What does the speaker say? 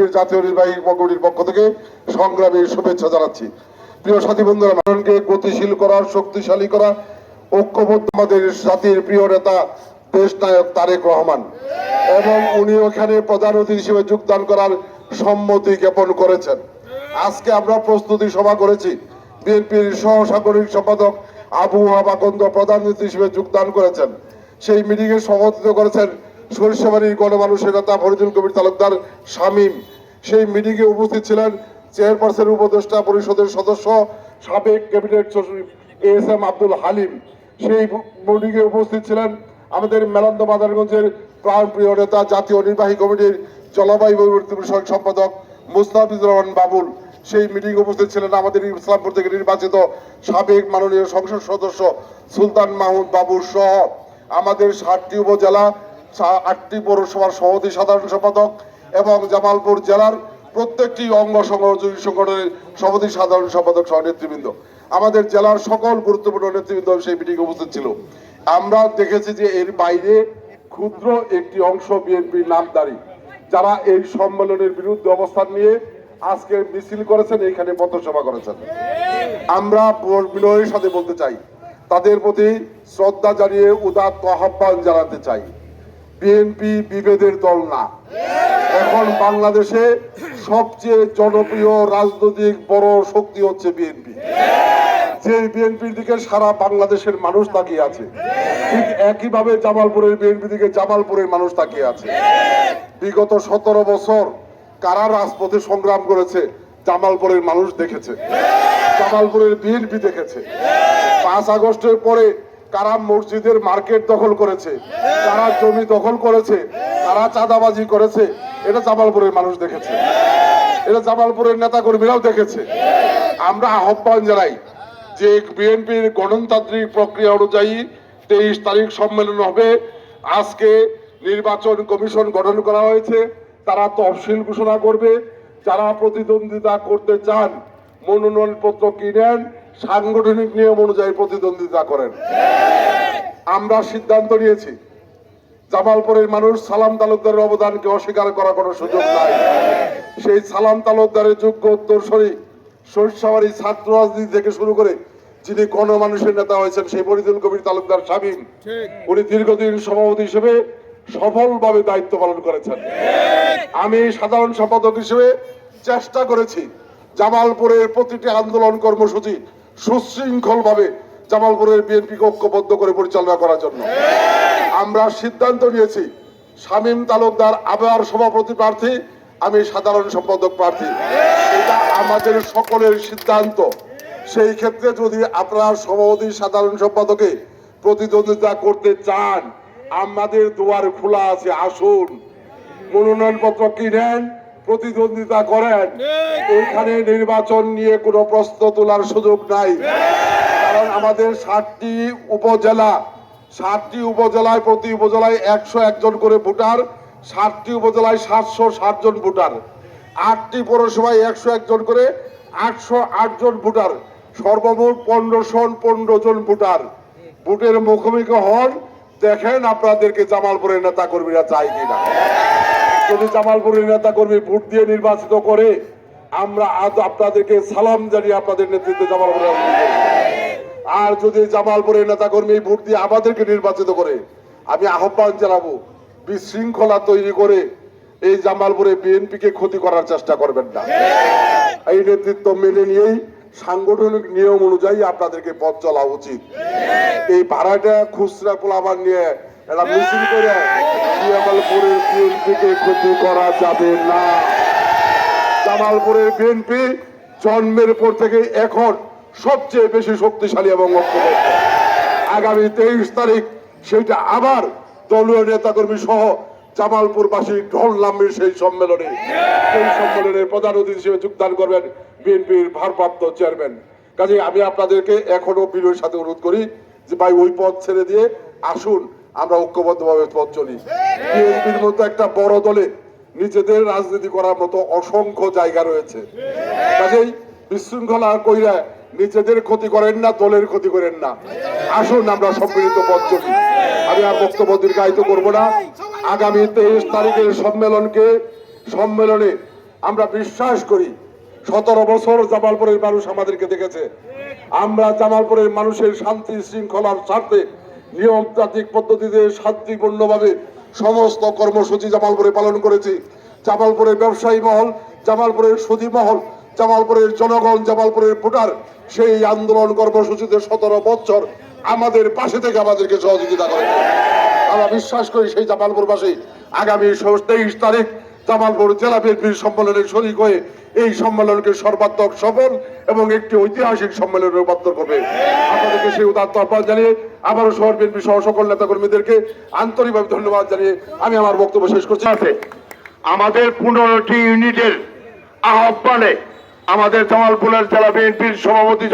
বিএনপির জাতীয় নির্বাহী কমিটির পক্ষ থেকে সংগ্রামী শুভেচ্ছা জানাচ্ছি। প্রিয় সাথী বন্ধুরা, মানুষকে গতিশীল করা, শক্তিশালী করা, ঐক্যবদ্ধ আমাদের জাতির প্রিয় নেতা দেশ নায়ক তারেক রহমান। এবং উনি ওখানে প্রধান অতিথি হিসেবে যোগদান করার সম্মতি জ্ঞাপন করেছেন। আজকে আমরা প্রস্তুতি সভা করেছি। বিএনপির সহসাগরিক সম্পাদক আবু হাবাকন্দ প্রধান অতিথি হিসেবে যোগদান করেছেন। সেই মিটিং এ সভাপতিত্ব করেছেন সরিষাবাড়ির গণমানুষের নেতা ফরিদুল কবির তালুকদার শামীম। সেই মিটিং এ উপস্থিত ছিলেন চেয়ারপারসন উপদেষ্টা পরিষদের সদস্য সাবেক ক্যাবিনেট সচিব A S M Abdul Halim. সেই মিটিং এ উপস্থিত ছিলেন আমাদের মেলান্দ মাদারগঞ্জের প্রাণপ্রিয় নেতা, জাতীয় নির্বাহী কমিটির জলবায়ু পরিবর্তন বিষয়ক সম্পাদক মুস্তাফিজুর রহমান বাবুল। সেই মিটিং উপস্থিত ছিলেন আমাদের ইসলামপুর থেকে নির্বাচিত সাবেক মাননীয় সংসদ সদস্য সুলতান মাহমুদ বাবুর সহ। আমাদের ষাটটি উপজেলা আটটি পৌরসভার সভাপতি, সাধারণ সম্পাদক এবং জামালপুর জেলার প্রত্যেকটি অঙ্গ সংগঠন সংগঠনের সভাপতি, সাধারণ সম্পাদক সহ নেতৃবৃন্দ। আমাদের জেলার সকল গুরুত্বপূর্ণ নেতৃবৃন্দ সেই মিটিং উপস্থিত ছিল। আমরা দেখেছি যে এর বাইরে ক্ষুদ্র একটি অংশ বিএনপির নামদারি, যারা এই সম্মেলনের বিরুদ্ধে অবস্থান নিয়ে আজকে মিছিল করেছেন, এখানে পথসভা করেছেন। আমরা বিনয়ের সাথে বলতে চাই, তাদের প্রতি শ্রদ্ধা জানিয়ে উদাত্ত আহ্বান জানাতে চাই। বিএনপি বিভেদের দল না। এখন বাংলাদেশে সবচেয়ে জনপ্রিয় রাজনৈতিক বড় শক্তি হচ্ছে বিএনপি। যে বিএনপির দিকে সারা বাংলাদেশের মানুষ তাকিয়ে আছে, ঠিক একইভাবে জামালপুরের বিএনপি দিকে জামালপুরের মানুষ তাকিয়ে আছে। বিগত সতেরো বছর কারা রাজপথে সংগ্রাম করেছে, জামালপুরের মানুষ দেখেছে। জামালপুরের বিএনপি দেখেছে। পাঁচ আগস্টের পরে কারা মসজিদের মার্কেট দখল করেছে। কারা জমি দখল করেছে কারা চাঁদাবাজি করেছে। এটা জামালপুরের মানুষ দেখেছে। এটা জামালপুরের নেতা কর্মীরাও দেখেছে। আমরা আহ্বান জানাই যে বিএনপির গণতান্ত্রিক প্রক্রিয়া অনুযায়ী তেইশ তারিখ সম্মেলন হবে। আজকে নির্বাচন কমিশন গঠন করা হয়েছে। তারা তফসিল ঘোষণা করবে। যারা প্রতিদ্বন্দ্বিতা করতে চান মনোনয়ন পত্র কিনেন সাংগঠনিক নিয়ম অনুযায়ী প্রতিদ্বন্দ্বিতা করেন। আমরা সিদ্ধান্ত নিয়েছি, জামালপুরের মানুষ সালাম তালুকদারের অবদানকে অস্বীকার করার কোনো সুযোগ নাই। সেই সালাম তালুকদারের যোগ্য উত্তরসরি সরিষাবাড়ি ছাত্র রাজনীতি থেকে শুরু করে যিনি গণমানুষের নেতা হয়েছেন, সেই ফরিদুল কবির তালুকদার শামীম, উনি দীর্ঘদিন সভাপতি হিসেবে সফলভাবে দায়িত্ব পালন করেছেন। আমি সাধারণ সম্পাদক হিসেবে চেষ্টা করেছি জামালপুরের প্রতিটি আন্দোলন কর্মসূচি সুশৃঙ্খল ভাবে জামালপুরের বিএনপিকে ঐক্যবদ্ধ করে পরিচালনা করার জন্য। আমরা সিদ্ধান্ত নিয়েছি, শামীম তালুকদার আবার সভাপতি প্রার্থী, আমি সাধারণ সম্পাদক প্রার্থী। এটা আমাদের সকলের সিদ্ধান্ত। সেই ক্ষেত্রে যদি আপনার সভাপতি, সাধারণ সম্পাদকে প্রতিদ্বন্দ্বিতা করতে চান, আমাদের দুয়ার খোলা আছে, আসুন। মনোনয়নপত্র কিনেন প্রতিদ্বন্দ্বিতা করেন। এখানে নির্বাচন নিয়ে কোনো প্রশ্ন তোলার সুযোগ নাই। কারণ আমাদের ষাটটি উপজেলা ষাটটি উপজেলায় প্রতি উপজেলায় একশো একজন করে ভোটার ষাটটি উপজেলায় সাতশো ষাট জন ভোটার। আটটি পৌরসভায় একশো একজন করে আটশো আট জন ভোটার। সর্বমোট পনেরোশো পনেরো জন ভোটার। ভোটের মুখোমুখি হন। দেখেন আপনাদেরকে জামালপুরের নেতা কর্মীরা চাই কিনা। যদি জামালপুরের নেতা কর্মী ভোট দিয়ে নির্বাচিত করে, আমরা আজ আপনাদেরকে সালাম জানিয়ে আপনাদের নেতৃত্বে জামালপুরে আর যদি জামালপুরের নেতা কর্মী ভোট দিয়ে আমাদেরকে নির্বাচিত করে, আমি আহ্বান জানাব, বিশৃঙ্খলা তৈরি করে এই জামালপুরে বিএনপিকে ক্ষতি করার চেষ্টা করবেন না। এই নেতৃত্ব মেনে নিয়েই সাংগঠনিক নিয়ম অনুযায়ী আপনাদেরকে পথ চলা উচিত। এই ভাড়াটা খুচরা পোলাবার নিয়ে একটা মিছিল করে বিএনপিকে ক্ষতি করা যাবে না। জামালপুরের বিএনপি জন্মের পর থেকে এখন সবচেয়ে বেশি শক্তিশালী এবং ঐক্যবদ্ধ। আগামী তেইশ তারিখ সেটা আবার দলীয় নেতাকর্মী সহ জামালপুরবাসী ঢল নামবে সেই সম্মেলনে। সেই সম্মেলনের প্রধান অতিথি হিসেবে যোগদান করবেন বিএনপির ভারপ্রাপ্ত চেয়ারম্যান। কাজে আমি আপনাদেরকে এখনও বিনয়ের সাথে অনুরোধ করি যে ভাই ওই পথ ছেড়ে দিয়ে আসুন। আমরা ঐক্যবদ্ধভাবে পথ চলি। বিএনপির মতো একটা বড় দলে নিজেদের রাজনীতি করার মতো অসংখ্য জায়গা রয়েছে। কাজেই বিশৃঙ্খলা কইরা নিজেদের ক্ষতি করেন না, দলের ক্ষতি করেন না। আসুন আমরা সম্মিলিত পথ চলি। আমি আর বক্তব্য দীর্ঘায়িত করব না। আগামী তেইশ তারিখের সম্মেলনকে সম্মেলনে আমরা বিশ্বাস করি। সতেরো বছর জামালপুরের মানুষ আমাদেরকে দেখেছে। আমরা জামালপুরের মানুষের শান্তি, শৃঙ্খলার স্বার্থে নিয়মতান্ত্রিক পদ্ধতিতে শান্তিপূর্ণভাবে সমস্ত কর্মসূচি জামালপুরে পালন করেছি। জামালপুরের ব্যবসায়ী মহল, জামালপুরের সুদী মহল, জামালপুরের জনগণ, জামালপুরের ভোটার, সেই আন্দোলন কর্মসূচিতে সতেরো বছর আমাদের পাশে থেকে আমাদেরকে সহযোগিতা করে। আমরা বিশ্বাস করি সেই জামালপুরবাসী আগামী তেইশ তারিখ জামালপুর জেলা বিএনপির সম্মেলনে শরিক হয়ে এই সম্মেলনকে সর্বাত্মক সফল এবং একটি ঐতিহাসিক সম্মেলনে রূপান্তর করবে। আপনাদেরকে সেই উদাত্ত আহ্বান জানিয়ে আবারও শহর বিএনপি সহ সকল নেতাকর্মীদেরকে আন্তরিকভাবে ধন্যবাদ জানিয়ে আমি আমার বক্তব্য শেষ করছি। আমাদের পনেরোটি ইউনিটের আহ্বানে আমাদের জামালপুরের জেলা বিএনপির সভাপতি